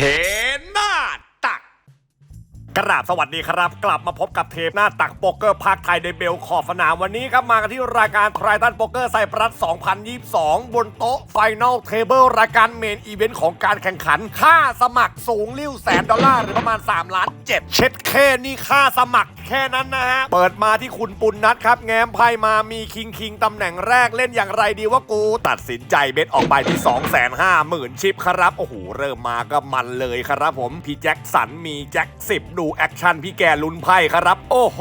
เทหน้าตัก กราบสวัสดีครับ กลับมาพบกับเทปหน้าตักโป๊กเกอร์ภาคไทยในเบลขอบสนามวันนี้ครับมากันที่รายการไทรตันโป๊กเกอร์ไซปรัส 2022 บนโต๊ะไฟนลเทเบิลรายการเมนอีเวนต์ของการแข่งขัน ค่าสมัครสูงริ้วแสนดอลลาร์หรือประมาณ 3 ล้าน 7 เช็ดแค่นี่ค่าสมัคร แค่นั้นนะฮะ เปิดมาที่คุณปุณนัทครับ แง้มไพ่มามีคิงคิงตำแหน่งแรกเล่นอย่างไรดีว่ากู ตัดสินใจเบ็ดออกไปที่ 2 5 0 0 0 0 ชิปครับ โอ้โห เริ่มมาก็มันเลยครับผม พี่แจ็คสันมีแจ็ค10 ดูแอคชั่นพี่แกลุ้นไพ่ครับ โอ้โห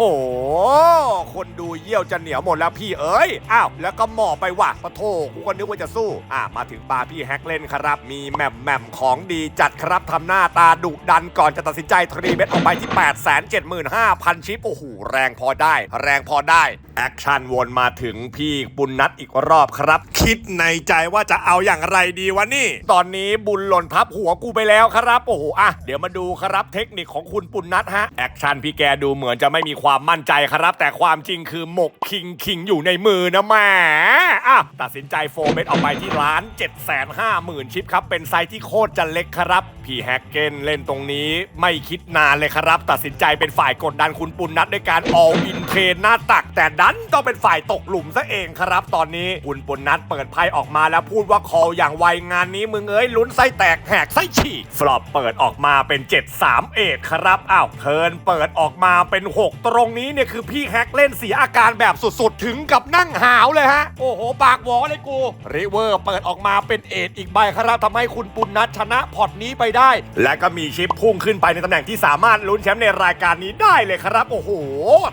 คนดูเยี่ยวจะเหนียวหมดแล้วพี่เอ้ยอ้าวแล้วก็หมอบไปว่ะปะโทกูก็นึกว่าจะสู้อะมาถึงปาพี่แฮกเล่นครับ มีแหม่มแหม่มของดีจัดครับทำหน้าตาดุดันก่อนจะตัดสินใจทรีเบ็ดออกไปที่ 8 7 5 0 0 0ชิปโอ้โหแรงพอได้ แรงพอได้ แอคชั่นวนมาถึงพี่ปุณนัทอีกรอบครับ คิดในใจว่าจะเอาอย่างไรดีวะนี่ ตอนนี้บุญหล่นทับหัวกูไปแล้วครับ โอ้โหอะเดี๋ยวมาดูครับเทคนิคของคุณปุณนัทฮะแอคชั่นพี่แกดูเหมือนจะไม่มีความมั่นใจครับ แต่ความจริงคือหมกคิงคิงอยู่ในมือนะแหมอะตัดสินใจโฟร์เมตรออกไปที่ร้าน7 5 0 0 0 0 ชิปครับ เป็นไซส์ที่โคตรจะเล็กครับ พี่แฮกเกนเล่นตรงนี้ไม่คิดนานเลยครับ ตัดสินใจเป็นฝ่ายกดดันคุณปุณนัทด้วยการ all in เทรนหน้าตักแต่ดัันต้องเป็นฝ่ายตกหลุมซะเองครับ ตอนนี้คุณปุณนัทเปิดไพ่ออกมาแล้วพูดว่า call อย่างไวงานนี้มึงเอ้ยลุ้นไส้แตกแหกไส้ฉีกฟลอปเปิดออกมาเป็น 7 3เอทครับอ้าวเทินเปิดออกมาเป็น 6 ตรงนี้เนี่ยคือพี่แฮกเล่นเสียอาการแบบสุดๆ ถึงกับนั่งหาวเลยฮะ โอ้โหปากหวอเลยกูริเวอร์เปิดออกมาเป็นเอทอีกใบครับทำให้คุณปุณนัทชนะพอตนี้ไปได้ และก็มีชิปพุ่งขึ้นไปในตำแหน่งที่สามารถลุ้นแชมป์ในรายการนี้ได้เลยครับ โอ้โห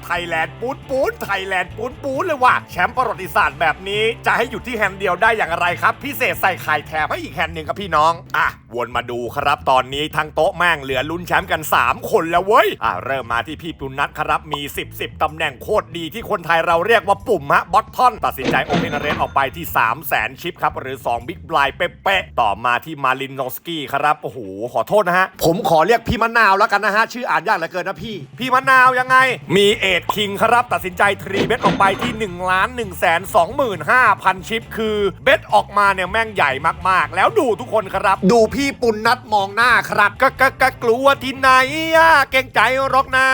ไทยแลนด์ปูนปูนไทยแลนด์ปูนปูนเลยว่ะแชมป์ประวัติศาสตร์แบบนี้จะให้อยู่ที่แฮนด์เดียวได้อย่างไรครับพิเศษใส่ไข่แถมให้อีกแฮนด์หนึ่งครับพี่น้องอะวนมาดูครับตอนนี้ทั้งโต๊ะแม่งเหลือลุ้นแชมป์กัน 3 คนแล้วเว้ยอะเริ่มมาที่พี่ปุณนัทครับมี 10 10ตำแหน่งโคตรดีที่คนไทยเราเรียกว่าปุ่มฮะบอททอนตัดสินใจโอเพนเรสออกไปที่3 0 0แสนชิปครับหรือ 2 บิ๊กบลายเป๊ะๆต่อมาที่มาลินโนสกี้ครับโอ้โหขอโทษนะฮะผมขอเรียกพี่มะนาวแล้วกันนะฮะชื่ออ่านยากเหลือเกินนะพี่ พี่มะนาวยังไง มีเอทคิงครับตัดสินใจทรีเบดออกไปที่1ล้าน1แสน25,000 ชิป คือเบ็ดออกมาเนี่ยแม่งใหญ่มากๆ แล้วดูทุกคนครับ ดูพี่ปุณนัทมองหน้าครับก็ก็ก็กลัวที่ไหนอะเก่งใจหรอกนะ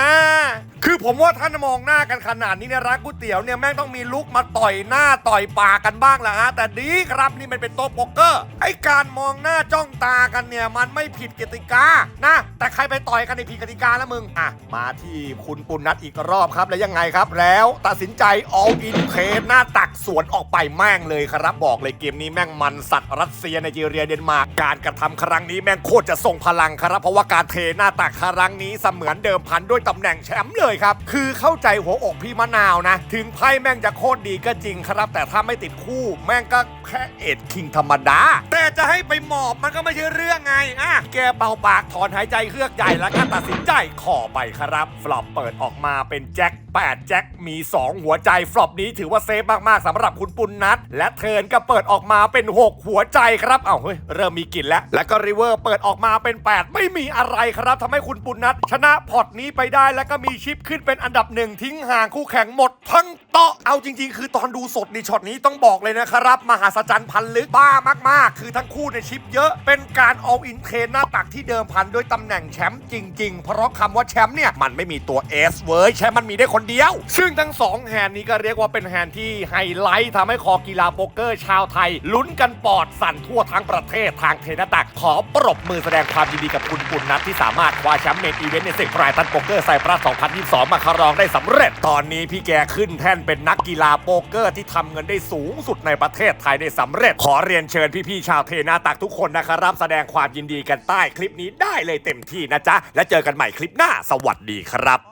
คือผมว่าท่านมองหน้ากันขนาดนี้เนี่ยร้านก๋วยเตี๋ยวเนี่ยแม่งต้องมีลุกมาต่อยหน้าต่อยปากกันบ้างแหละฮะแต่ดีครับนี่มันเป็นโต๊ะโป๊กเกอร์ไอการมองหน้าจ้องตากันเนี่ยมันไม่ผิดกติกานะ แต่ใครไปต่อยกันในผิดกติกาแล้วมึงอะมาที่คุณปุณนัทอีกรอบครับแล้วยังไงครับ แล้วตัดสินใจ all in เทหน้าตักสวนออกไปแม่งเลยครับ บอกเลยเกมนี้แม่งมันสัตว์รัสเซียไนจีเรียเดนมาร์กการกระทำครั้งนี้แม่งโคตรจะทรงพลังครับเพราะว่าการเทหน้าตักครั้งนี้เสมือนเดิมพันด้วยตำแหน่งแชมป์เลยครับ คือเข้าใจหัวอกพี่มะนาวนะ ถึงไพ่แม่งจะโคตรดีก็จริงครับ แต่ถ้าไม่ติดคู่แม่งก็แค่เอ็ดคิงธรรมดา แต่จะให้ไปหมอบมันก็ไม่ใช่เรื่องไงอะแกเป่าปากถอนหายใจเฮือกใหญ่แล้วก็ตัดสินใจขอไปครับ ฟลอปเปิดออกมาเป็นแจ็ค8 แจ็คมี 2 หัวใจฟลอปนี้ถือว่าเซฟมาก ๆสำหรับคุณปุณนัทและเทิร์นก็เปิดออกมาเป็น 6 หัวใจครับเอ้าเฮ้ยเริ่มมีกลิ่นแล้ว แล้วก็ริเวอร์เปิดออกมาเป็น 8 ไม่มีอะไรครับทำให้คุณปุณนัทชนะพอตนี้ไปได้แล้วก็มีชิปขึ้นเป็นอันดับหนึ่งทิ้งห่างคู่แข่งหมด ทั้งโต๊ะเอาจริง ๆ คือตอนดูสดในช็อตนี้ต้องบอกเลยนะครับ มหาศจรรย์พันลึกบ้ามาก ๆ คือทั้งคู่ในชิปเยอะเป็นการ all in เทรนหน้าตักที่เดิมพันด้วยตำแหน่งแชมป์จริง ๆ เพราะคำว่าแชมป์เนี่ยมันไม่มีตัว S เว้ยแชมป์มันมีได้คนเดียว ซึ่งทั้ง2แฮนด์นี้ก็เรียกว่าเป็นแฮนด์ที่ไฮไลท์ทำให้คอกีฬาโป๊กเกอร์ชาวไทย ลุ้นกันปอดสั่นทั่วทั้งประเทศทางเทนน้าตัก ขอปรบมือแสดงความยินดีกับคุณปุณนัทที่สามารถคว้าแชมป์เมนอีเวนต์ในศึกไพรตันโป๊กเกอร์ไซปรัส2022มาครองได้สำเร็จตอนนี้พี่แกขึ้นแท่นเป็นนักกีฬาโป๊กเกอร์ที่ทำเงินได้สูงสุดในประเทศไทยได้สำเร็จ ขอเรียนเชิญพี่ๆชาวเทนาตักทุกคนนะครับ แสดงความยินดีกันใต้คลิปนี้ได้เลยเต็มที่นะจ๊ะและเจอกันใหม่คลิปหน้า สวัสดีครับ